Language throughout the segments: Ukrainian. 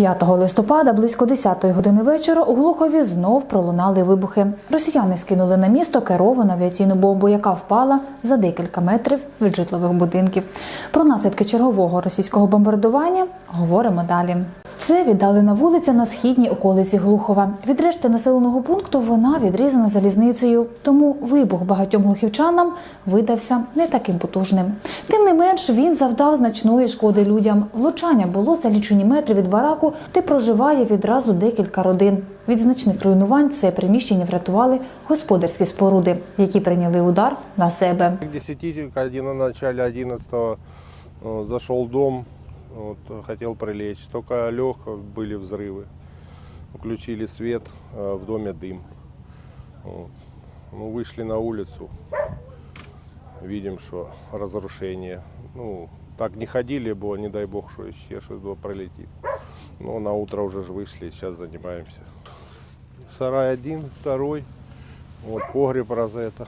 5 листопада близько 10 години вечора у Глухові знов пролунали вибухи. Росіяни скинули на місто керовану авіаційну бомбу, яка впала за декілька метрів від житлових будинків. Про наслідки чергового російського бомбардування говоримо далі. Це віддалена вулиця на східній околиці Глухова. Від решти населеного пункту вона відрізана залізницею, тому вибух багатьом глухівчанам видався не таким потужним. Тим не менш, він завдав значної шкоди людям. Влучання було за лічені метри від бараку, де проживає відразу декілька родин. Від значних руйнувань це приміщення врятували господарські споруди, які прийняли удар на себе. К 10, к один- в начале 11 э, зашел в дом, вот, хотел прилечь. Только лег, были взрывы. Включили свет, э, в доме дым. Вот. Ну, вышли на улицу, видим, что разрушение. Ну, так не ходили, было, не дай бог, что еще что-то пролетит. Но на утро уже ж вышли, сейчас занимаемся. Сарай один, второй, вот погреб розета.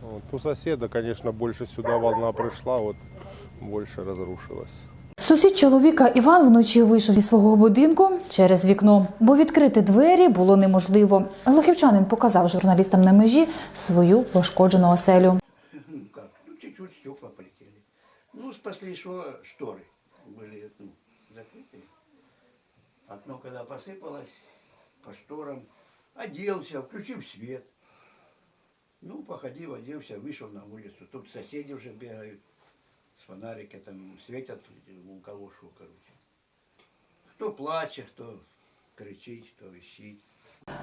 Вот. У соседа, конечно, больше сюда волна пришла, вот больше разрушилась. Сусід чоловіка Іван вночі вийшов зі свого будинку через вікно, бо відкрити двері було неможливо. Глухівчанин показав журналістам на межі свою пошкоджену оселю. Ну как, ну чуть-чуть стекла полетели. Ну, спасли, что шторы были ну, закрыты. Окно когда посыпалось, по шторам, оделся, включил свет. Ну, походил, оделся, вышел на улицу. Тут соседи уже бегают с фонарика, там светят, у кого что, короче. Кто плачет, кто кричит, кто висит.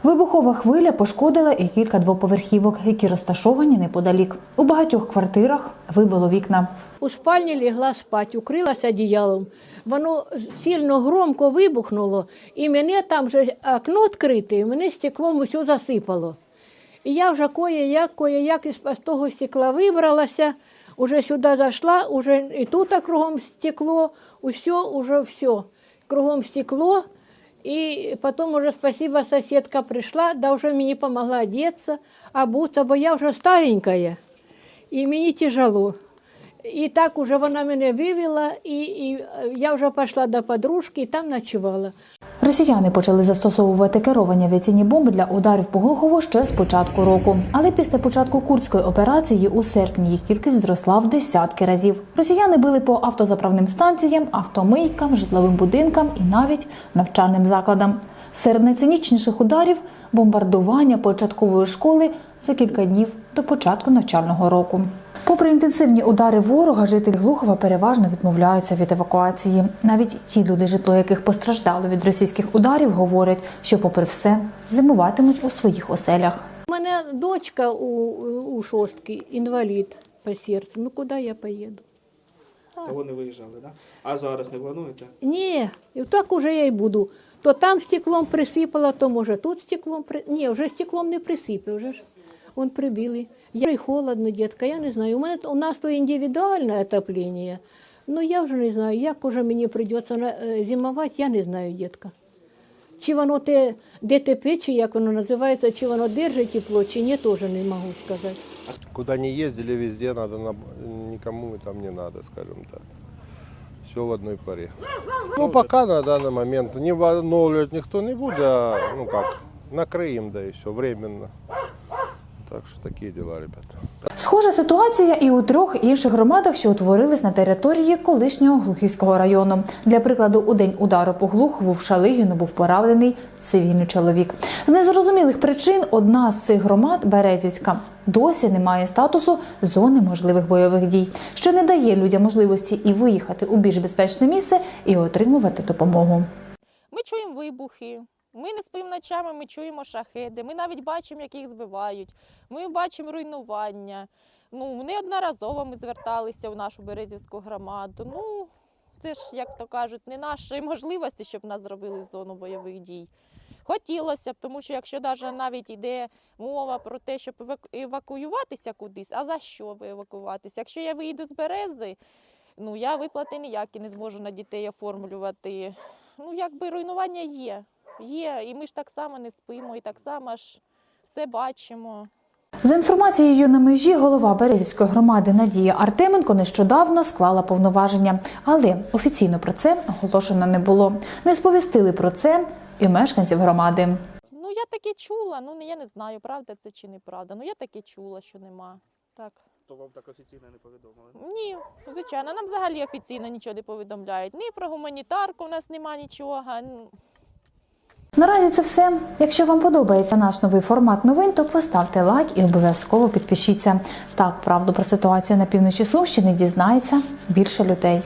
Вибухова хвиля пошкодила і кілька двоповерхівок, які розташовані неподалік. У багатьох квартирах вибило вікна. У спальні лягла спать, укрилася одіялом. Воно сильно громко вибухнуло, і мене там вже окно відкрите, і мене стеклом усе засипало. І я вже кое-як, кое-як із того стекла вибралася, уже сюди зайшла, уже і тут кругом стекло, усе, уже все. Кругом стекло. І потім уже спасибо, сусідка прийшла, да вже мені допомогла одеться, обуться, бо я вже старенькая, і мені тяжело. І так уже вона мене вивела, і, е, я вже пішла до подружки і там ночувала. Росіяни почали застосовувати керовані авіаційні бомби для ударів по Глухову ще з початку року. Але після початку курської операції у серпні їх кількість зросла в десятки разів. Росіяни били по автозаправним станціям, автомийкам, житловим будинкам і навіть навчальним закладам. Серед найцинічніших ударів бомбардування початкової школи за кілька днів до початку навчального року. Попри інтенсивні удари ворога, жителі Глухова переважно відмовляються від евакуації. Навіть ті люди, житло яких постраждало від російських ударів, говорять, що, попри все, зимуватимуть у своїх оселях. У мене дочка у, у шостки, інвалід по серцю. Ну куди я поїду? Того не виїжджали, да? А зараз не плануєте? Ні, і так уже я й буду. То там стеклом присипала, то може тут стеклом при... Ні, вже стеклом не присипе, вже ж. Вон прибили. Я і холодно, дітка, я не знаю. У мене у нас то індивідуальне отоплення. Ну я вже не знаю, як уже мені прийдеться е, зимувати, я не знаю, дітка. Чи воно те ДТП, чи як воно називається, чи воно держить тепло, чи ні, теж не можу сказати. Куда не ездили, везде надо, на... никому там не надо, скажем так. Все в одной паре. Ну, пока на данный момент не восстанавливать никто не будет, а, ну как, накрыем, да и все, временно. Так что такие дела, ребята. Схожа ситуація і у трьох інших громадах, що утворились на території колишнього Глухівського району. Для прикладу, у день удару по Глухову в Шалигіну був поранений цивільний чоловік. З незрозумілих причин одна з цих громад, Березівська, досі не має статусу зони можливих бойових дій, що не дає людям можливості і виїхати у більш безпечне місце і отримувати допомогу. Ми чуємо вибухи. Ми не спимо ночами, ми чуємо шахеди. Ми навіть бачимо, як їх збивають. Ми бачимо руйнування. Ну, неодноразово ми зверталися в нашу Березівську громаду. Ну, це ж, як то кажуть, не наші можливості, щоб нас зробили зону бойових дій. Хотілося б, тому що якщо навіть йде мова про те, щоб еваку- евакуюватися кудись, а за що ви евакуватися? Якщо я виїду з берези, ну я виплати ніякі не зможу на дітей оформлювати. Ну, якби руйнування є. Є, і ми ж так само не спимо, і так само ж все бачимо. За інформацією на межі, голова Березівської громади Надія Артеменко нещодавно склала повноваження, але офіційно про це оголошено не було. Не сповістили про це і мешканців громади. Ну, я таке чула, ну я не знаю, правда це чи неправда. Ну я таке чула, що нема. Так. То вам так офіційно не повідомили. Ні, звичайно, нам взагалі офіційно нічого не повідомляють. Ні про гуманітарку в нас нема нічого. Наразі це все. Якщо вам подобається наш новий формат новин, то поставте лайк і обов'язково підпишіться. Так правду про ситуацію на півночі Сумщини дізнається більше людей.